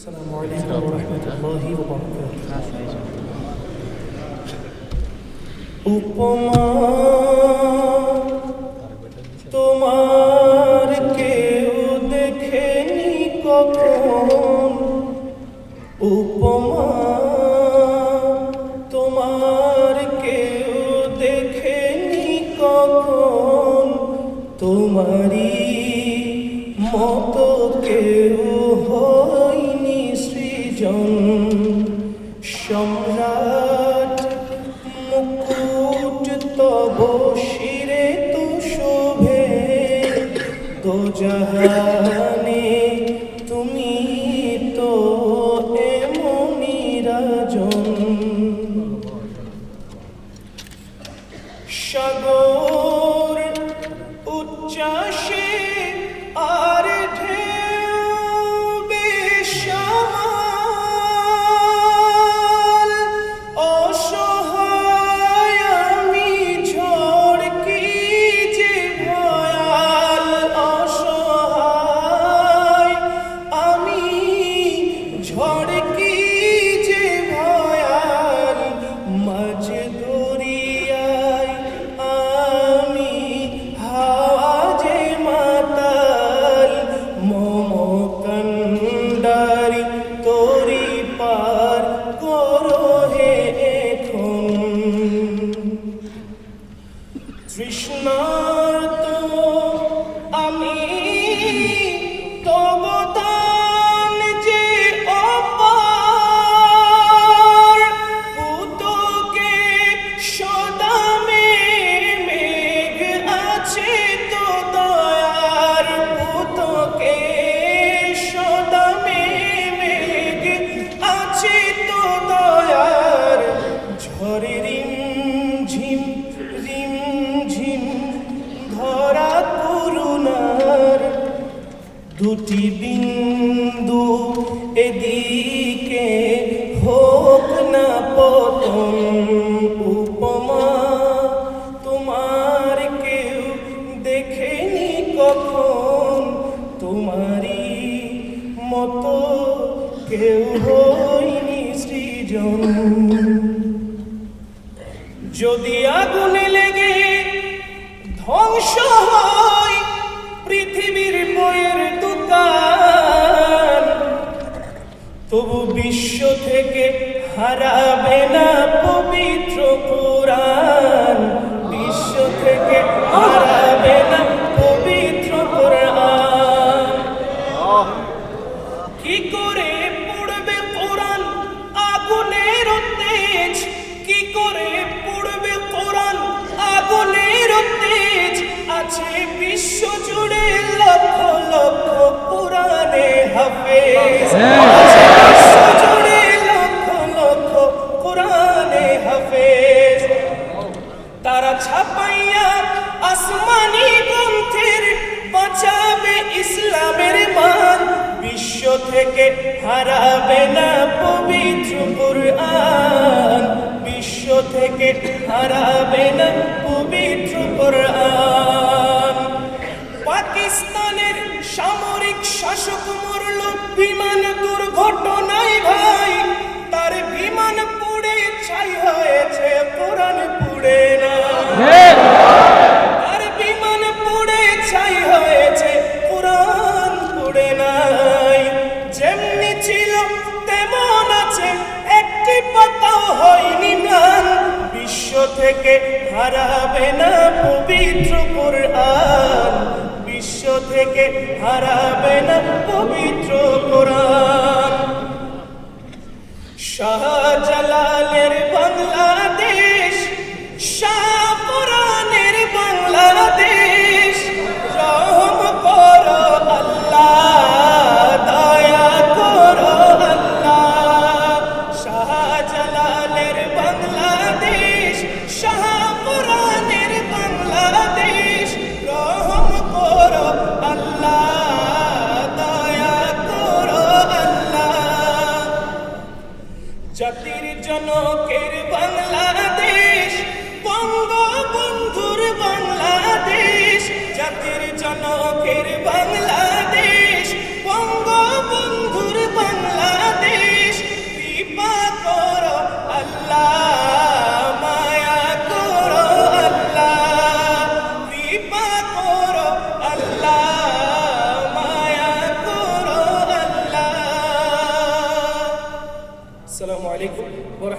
السلام عليكم ورحمة الله وبركاته উপমা তোমার কেউ দেখেনি কখন উপমা তোমার কেউ দেখেনি কখন তোমারই মতো কেউ হয়নি সৃজন সম্রাট মুকুট তব শিরে তু শোভে। তো জাহানে তুমি তো এমনি রাজন। সাগর উচ্চাসে Oh. দুটি বিন্দু এদিকে হোক না পতন, উপমা তোমার কেউ দেখেনি কখন? তোমারই মতো কেউ হয়নি সৃজন। যদি আগুনে লেগে ধ্বংস হয় তবু বিশ্ব থেকে হারাবে না পবিত্র কোরআন। বিশ্ব থেকে হারাবে না পবিত্র কোরআন। কি করে পড়বে কোরআন? আগুনের তেজ কি করে পড়বে কোরআন? আগুনের তেজ আছে বিশ্ব জুড়ে লক্ষ লক্ষ কোরআনে হাফেজ। ছাপাইয়া আসমানি গ্রন্থের ইসলামের মান। বিশ্ব থেকে হারাবে না পবিত্র কোরআন। বিশ্ব থেকে হারাবে না পবিত্র কোরআন। পাকিস্তানের সামরিক শাসক মরল বিমান দুর্ঘটনায় ভাই। তার বিমান পুড়ে ছাই হয়েছে কোরআন থেকে হারাবে না পবিত্র কোরআন। বিশ্ব থেকে হারাবে না পবিত্র কোরআন। শাহজালালের বাংলাদেশ শাহপুরানের জাতির জনকের বাংলাদেশ, বঙ্গবন্ধুর বাংলাদেশ, কৃপা কর আল্লাহ, মায়া কর আল্লাহ, কৃপা কর আল্লাহ, মায়া কর আল্লাহ। আসসালামু আলাইকুম ওয়া